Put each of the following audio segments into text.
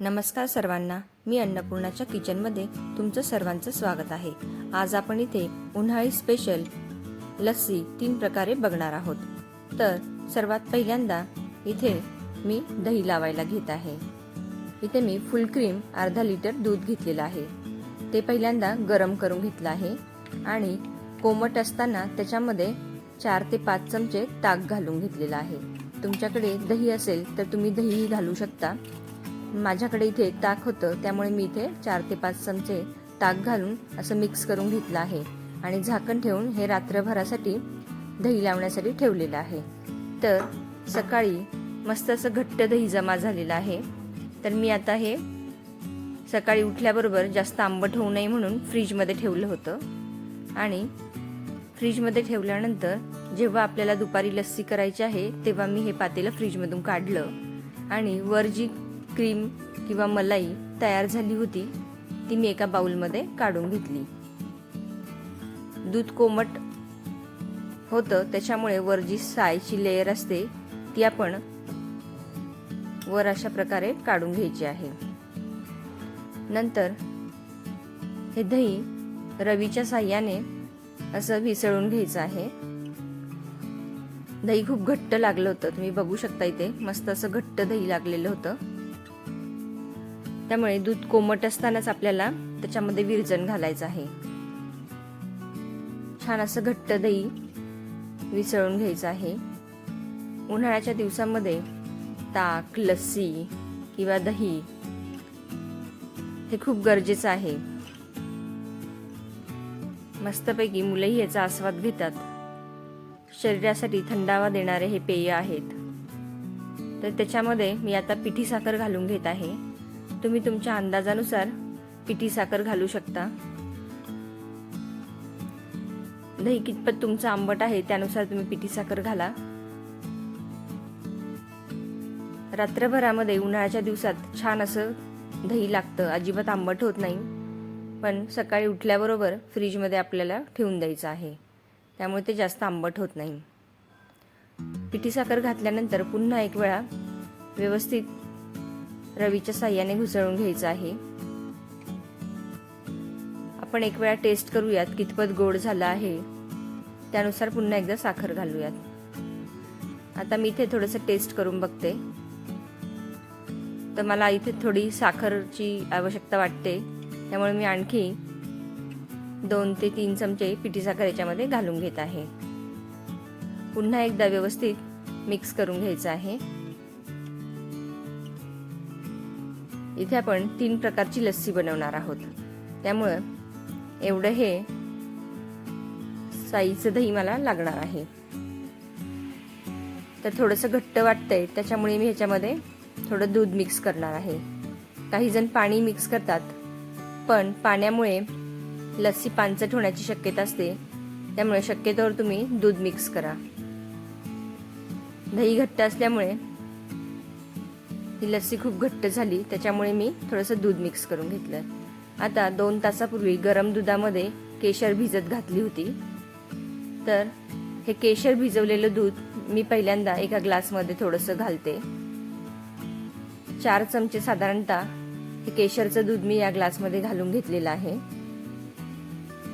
नमस्कार सर्वांना. मी अन्नपूर्णाच्या किचनमध्ये तुमचं सर्वांचं स्वागत आहे. आज आपण इथे उन्हाळी स्पेशल लस्सी तीन प्रकारे बघणार आहोत. तर सर्वात पहिल्यांदा इथे मी दही लावायला घेत आहे. इथे मी फुल क्रीम अर्धा लिटर दूध घेतलेलं आहे. ते पहिल्यांदा गरम करून घेतलं आहे आणि कोमट असताना त्याच्यामध्ये चार ते पाच चमचे ताक घालून घेतलेलं आहे. तुमच्याकडे दही असेल तर तुम्ही दहीही घालू शकता. माझ्याकडे इथे ताक होतं त्यामुळे मी इथे चार ते पाच चमचे ताक घालून असं मिक्स करून घेतलं आहे. आणि झाकण ठेवून हे रात्रभरासाठी दही लावण्यासाठी ठेवलेलं आहे. तर सकाळी मस्त असं घट्ट दही जमा झालेलं आहे. तर मी आता हे सकाळी उठल्याबरोबर जास्त आंबट होऊ नये म्हणून फ्रीजमध्ये ठेवलं होतं. आणि फ्रीजमध्ये ठेवल्यानंतर जेव्हा आपल्याला दुपारी लस्सी करायची आहे तेव्हा मी हे पातेलं फ्रीजमधून काढलं. आणि वर जी क्रीम किंवा मलाई तयार झाली होती ती मी एका बाऊलमध्ये काढून घेतली. दूध कोमट होतं त्याच्यामुळे वर जी सायची लेअर असते ती आपण वर अशा प्रकारे काढून घ्यायची आहे. नंतर हे दही रवीच्या साह्याने असं विसळून घ्यायचं आहे. दही खूप घट्ट लागलं होतं तुम्ही बघू शकता इथे मस्त असं घट्ट दही लागलेलं होतं. त्यामुळे दूध कोमट असतानाच आपल्याला त्याच्यामध्ये विरजण घालायचं आहे. छान असं घट्ट दही विसळून घ्यायचं आहे. उन्हाळ्याच्या दिवसामध्ये ताक लस्सी किंवा दही हे खूप गरजेचं आहे. मस्तपैकी मुलंही याचा आस्वाद घेतात. शरीरासाठी थंडावा देणारे हे पेय आहेत. तर त्याच्यामध्ये मी आता पिठी साखर घालून घेत आहे. तुम्ही तुमच्या अंदाजानुसार पिठी साखर घालू शकता. दही कितपत तुमचं आंबट आहे त्यानुसार तुम्ही पिठी साखर घाला. रात्रभरामध्ये उन्हाळ्याच्या दिवसात छान असं दही लागतं अजिबात आंबट होत नाही. पण सकाळी उठल्याबरोबर फ्रीजमध्ये आपल्याला ठेवून द्यायचं आहे. त्यामुळे ते जास्त आंबट होत नाही. पिठी साखर घातल्यानंतर पुन्हा एक वेळा व्यवस्थित रवीच्या साह्याने घुसळून घ्यायचं आहे. आपण एक वेळा टेस्ट करूयात कितपत गोड झाला आहे. त्यानुसार पुन्हा एकदा साखर घालूयात. आता मी इथे थोडंसं टेस्ट करून बघते. तर मला इथे थोडी साखरची आवश्यकता वाटते. त्यामुळे मी आणखी दोन ते तीन चमचे पिठी साखर याच्यामध्ये घालून घेत आहे. पुन्हा एकदा व्यवस्थित मिक्स करून घ्यायचं आहे. इथे आपण तीन प्रकारची लस्सी बनवणार आहोत. त्यामुळं एवढं हे साईचं दही मला लागणार आहे. तर थोडंसं घट्ट वाटतंय त्याच्यामुळे मी ह्याच्यामध्ये थोडं दूध मिक्स करणार आहे. काही जण पाणी मिक्स करतात पण पाण्यामुळे लस्सी पानचट होण्याची शक्यता असते. त्यामुळे शक्यतोवर तुम्ही दूध मिक्स करा. दही घट्ट असल्यामुळे ही लस्सी खूप घट्ट झाली त्याच्यामुळे मी थोडंसं दूध मिक्स करून घेतलं आता दोन तासापूर्वी गरम दुधामध्ये केशर भिजत घातली होती. तर हे केशर भिजवलेलं दूध मी पहिल्यांदा एका ग्लासमध्ये थोडंसं घालते. चार चमचे साधारणतः हे केशरचं दूध मी या ग्लासमध्ये घालून घेतलेलं आहे.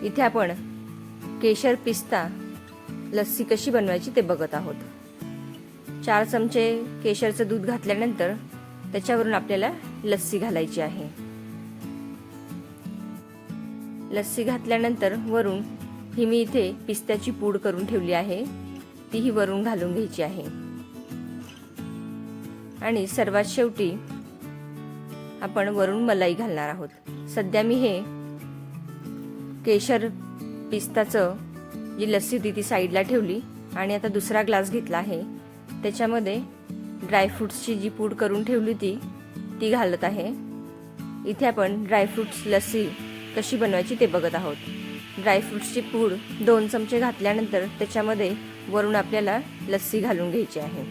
इथे आपण केशर पिस्ता लस्सी कशी बनवायची ते बघत आहोत. चार चमचे केशरचं दूध घातल्यानंतर त्याच्यावरून आपल्याला लस्सी घालायची आहे. लस्सी घातल्यानंतर वरून ही मी इथे पिस्त्याची पूड करून ठेवली आहे. तीही वरून घालून घ्यायची आहे. आणि सर्वात शेवटी आपण वरून मलाई घालणार आहोत. सध्या मी हे केशर पिस्ताचं जी लस्सी होती ती साईडला ठेवली आणि आता दुसरा ग्लास घेतला आहे. त्याच्यामध्ये ड्रायफ्रुट्सची जी पूड करून ठेवली होती ती घालत आहे. इथे आपण ड्रायफ्रूट्स लस्सी कशी बनवायची ते बघत आहोत. ड्रायफ्रुट्सची पूड दोन चमचे घातल्यानंतर त्याच्यामध्ये वरून आपल्याला लस्सी घालून घ्यायची आहे.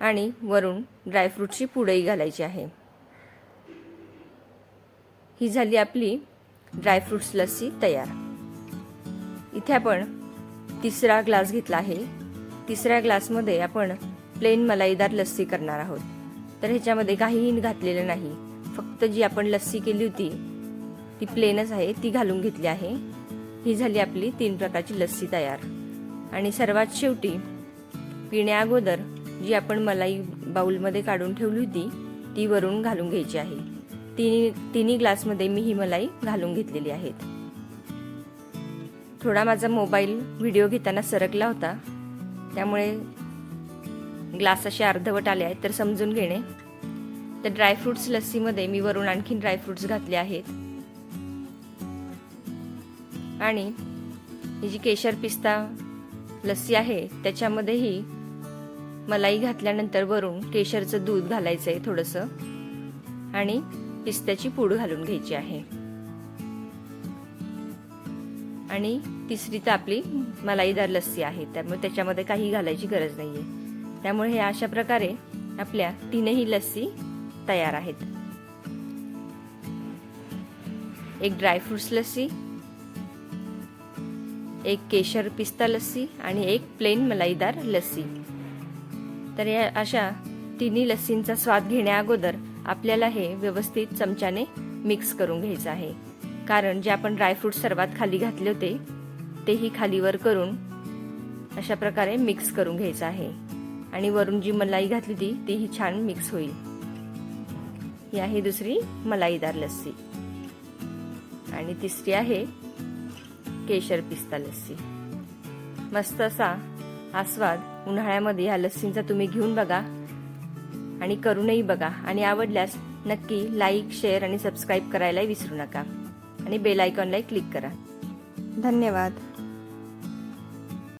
आणि वरून ड्रायफ्रूटची पुडही घालायची आहे. ही झाली आपली ड्रायफ्रुट्स लस्सी तयार. इथे आपण तिसरा ग्लास घेतला आहे. तिसऱ्या ग्लासमध्ये आपण प्लेन मलाईदार लस्सी करणार आहोत. तर ह्याच्यामध्ये काहीही घातलेलं नाही. फक्त जी आपण लस्सी केली होती ती प्लेनच आहे ती घालून घेतली आहे. ही झाली आपली तीन प्रकारची लस्सी तयार. आणि सर्वात शेवटी पिण्या अगोदर जी आपण मलाई बाऊलमध्ये काढून ठेवली होती ती वरून घालून घ्यायची आहे. तिन्ही तिन्ही ग्लासमध्ये मी ही मलाई घालून घेतलेली आहेत. थोडा माझा मोबाईल व्हिडिओ घेताना सरकला होता. त्यामुळे ग्लास असे अर्धवट आले आहेत तर समजून घेणे. तर ड्रायफ्रुट्स लस्सीमध्ये मी वरून आणखीन ड्रायफ्रुट्स घातले आहेत. आणि ही जी केशर पिस्ता लस्सी आहे त्याच्यामध्येही मलाई घातल्यानंतर वरून केशरचं दूध घालायचं आहे थोडंसं. आणि पिस्त्याची पूड घालून घ्यायची आहे. आणि तिसरी तर आपली मलाईदार लस्सी आहे. त्यामुळे त्याच्यामध्ये काही घालायची गरज नाही आहे त्यामुळे हे अशा प्रकारे आपल्या तीनही लस्सी तयार आहेत. एक ड्रायफ्रुट्स लस्सी एक केशर पिस्ता लस्सी आणि एक प्लेन मलाईदार लस्सी. तर या अशा तिन्ही लस्सींचा स्वाद घेण्याअगोदर आपल्याला हे व्यवस्थित चमच्याने मिक्स करून घ्यायचं आहे. कारण जे आपण ड्रायफ्रूट सर्वात खाली घातले होते तेही खालीवर करून अशा प्रकारे मिक्स करून घ्यायचं आहे. आणि वरून जी मलाई घातली होती तीही छान मिक्स होईल. ही आहे दुसरी मलाईदार लस्सी. आणि तिसरी आहे केशर पिस्ता लस्सी. मस्त असा आस्वाद उन्हाळ्यामध्ये ह्या लस्सींचा तुम्ही घेऊन बघा आणि करूनही बघा. आणि आवडल्यास नक्की लाईक शेअर आणि सबस्क्राईब करायला विसरू नका. आणि बेल आयकॉनला क्लिक करा. धन्यवाद.